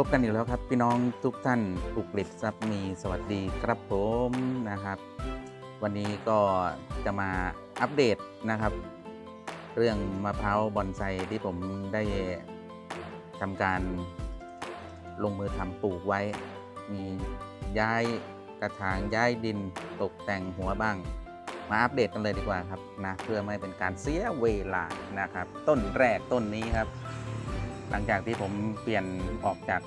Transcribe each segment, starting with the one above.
พบกันอีกแล้วครับ พี่น้องทุกท่านปลูกกลิบทรัพย์มีสวัสดีครับผมนะครับ วันนี้ก็จะมาอัปเดตนะครับ เรื่องมะพร้าวบอนไซที่ผมได้ทำการลงมือทำปลูกไว้ มีย้ายกระถางย้ายดินตกแต่งหัวบ้าง มาอัปเดตกันเลยดีกว่าครับนะเพื่อไม่เป็นการเสียเวลานะครับ ต้นแรกต้นนี้ครับ หลังจากที่ผมเปลี่ยนออกจาก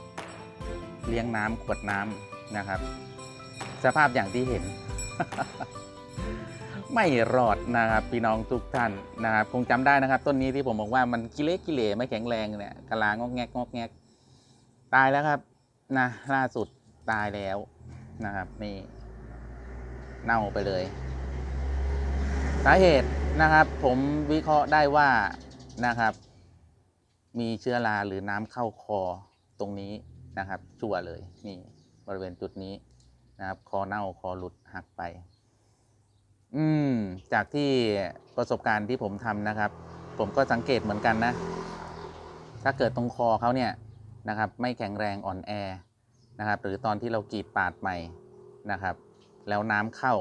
เลี้ยงน้ำขวดน้ำนะครับ สภาพอย่างที่เห็น ไม่รอดนะครับ พี่น้องทุกท่านนะครับ คงจำได้นะครับ ต้นนี้ที่ผมบอกว่ามันกิเลสกิเลไม่แข็งแรงเนี่ยกะลางอกแงกงอกแงกตายแล้วครับนะล่าสุดตายแล้วนะครับนี่เน่าไปเลย สาเหตุนะครับ ผมวิเคราะห์ได้ว่านะครับ มีเชื้อราหรือน้ำเข้าคอตรงนี้นะครับชั่วเลยนี่บริเวณจุดนี้นะครับ คอเน่าคอหลุดหักไป อืมจากที่ประสบการณ์ที่ผมทำนะครับ ผมก็สังเกตเหมือนกันนะ ถ้าเกิดตรงคอเขาเนี่ยนะครับ ไม่แข็งแรงอ่อนแอนะครับ หรือตอนที่เรากรีดปาดใหม่นะครับ แล้วน้ำเข้า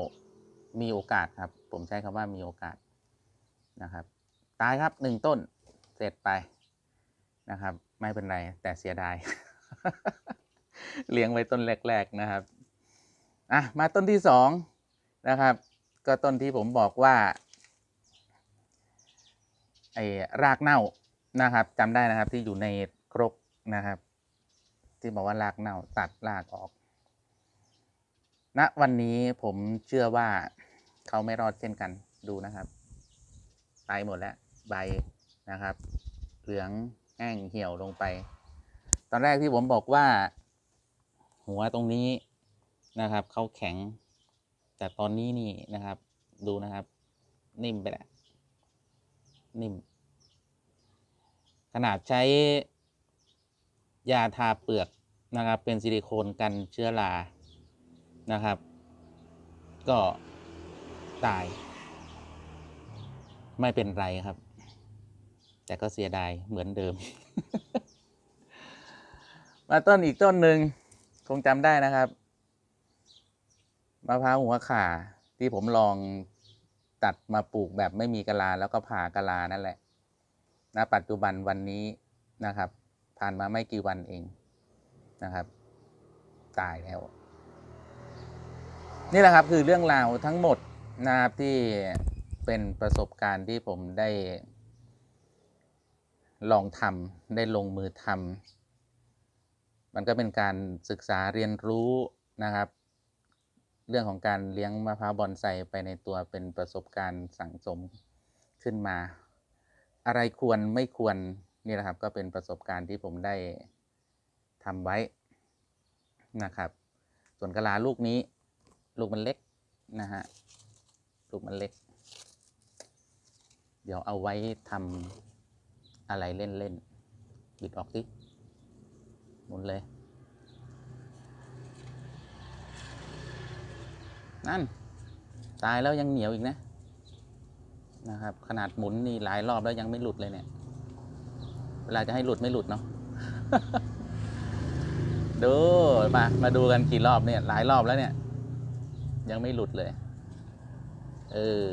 มีโอกาสครับ ผมใช้คำว่ามีโอกาสนะครับ ตายครับหนึ่งต้นเสร็จไป นะครับ ไม่เป็นไรแต่เสียดาย เลี้ยงไว้ต้นแรก ๆนะครับอะมาต้นที่สองนะครับ ก็ต้นที่ผมบอกว่าไอ้รากเน่านะครับจำได้นะครับที่อยู่ในครกนะครับ ที่บอกว่ารากเน่าตัดรากออกณวันนี้ผมเชื่อว่าเขาไม่รอดเช่นกันดูนะครับ ตายหมดแล้วใบนะครับ เหลือง แห้งเหี่ยวลงไป ตอนแรกที่ผมบอกว่า หัวตรงนี้นะครับเขาแข็ง แต่ตอนนี้นี่นะครับ ดูนะครับ นิ่มไปแล้วนิ่ม ขนาดใช้ยาทาเปลือกนะครับ เป็นซิลิโคนกันเชื้อรานะครับ ก็ตาย ไม่เป็นไรครับ แต่ก็เสียดายเหมือนเดิม มาต้นอีกต้นหนึ่งคงจำได้นะครับมะพร้าวหัวข่าที่ผมลองตัดมาปลูกแบบไม่มีกะลาแล้วก็ผ่ากะลานั่นแหละณปัจจุบันวันนี้นะครับ ผ่านมาไม่กี่วันเองนะครับ ตายแล้ว นี่แหละครับคือเรื่องราวทั้งหมดนะครับที่เป็นประสบการณ์ที่ผมได้ ลองทำได้ลงมือทำมันก็เป็นการศึกษาเรียนรู้นะครับ เรื่องของการเลี้ยงมะพร้าวบอนไซไปในตัวเป็นประสบการณ์สั่งสมขึ้นมา อะไรควรไม่ควรนี่แหละครับ ก็เป็นประสบการณ์ที่ผมได้ทำไว้นะครับ ส่วนกะลาลูกนี้ ลูกมันเล็กนะฮะลูกมันเล็ก เดี๋ยวเอาไว้ทำ อะไรเล่นๆบิดออกสิหมุนเลย นั่น ตายแล้วยังเหนียวอีกนะ นะครับ ขนาดหมุนนี่หลายรอบแล้วยังไม่หลุดเลยเนี่ย เวลาจะให้หลุดไม่หลุดเนาะ ดู มา มาดูกันกี่รอบเนี่ย หลายรอบแล้วเนี่ย ยังไม่หลุดเลย เออ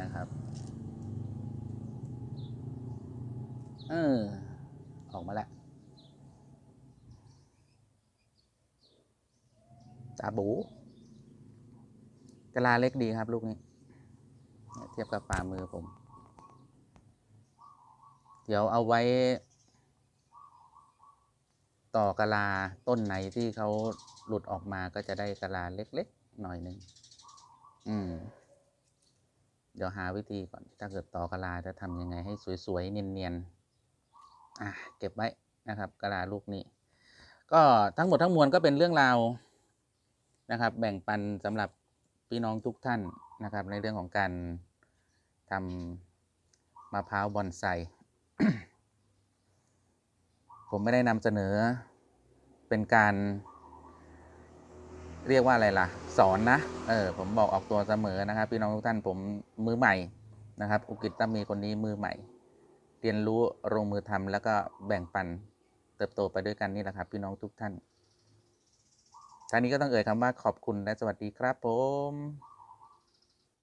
นะครับ เออ ออกมาแล้วตาบูกะลาเล็กดีครับ ลูกนี้ เทียบกับฝ่ามือผม เดี๋ยวเอาไว้ ต่อกะลาต้นไหนที่เขาหลุดออกมาก็จะได้กะลาเล็กๆ หน่อยหนึ่งอืม เดี๋ยวหาวิธีก่อน ถ้าเกิดต่อกะลาจะทำยังไงให้สวย ๆ เนียน ๆ อะเก็บไว้นะครับกะลาลูกนี้ ก็ทั้งหมดทั้งมวลก็เป็นเรื่องราวนะครับ แบ่งปันสำหรับพี่น้องทุกท่านนะครับ ในเรื่องของการทำมะพร้าวบอนไซผมไม่ได้นำเสนอเป็นการเรียกว่าอะไรล่ะ สอนนะ เออ ผมบอกออกตัวเสมอนะครับ พี่น้องทุกท่านผมมือใหม่นะครับ อุกิตตมีคนนี้มือใหม่ เรียนรู้ลงมือทำแล้วก็แบ่งปันเติบโตไปด้วยกันนี่แหละครับ พี่น้องทุกท่านท่านี้ก็ต้องเอ่ยคำว่าขอบคุณและสวัสดีครับผม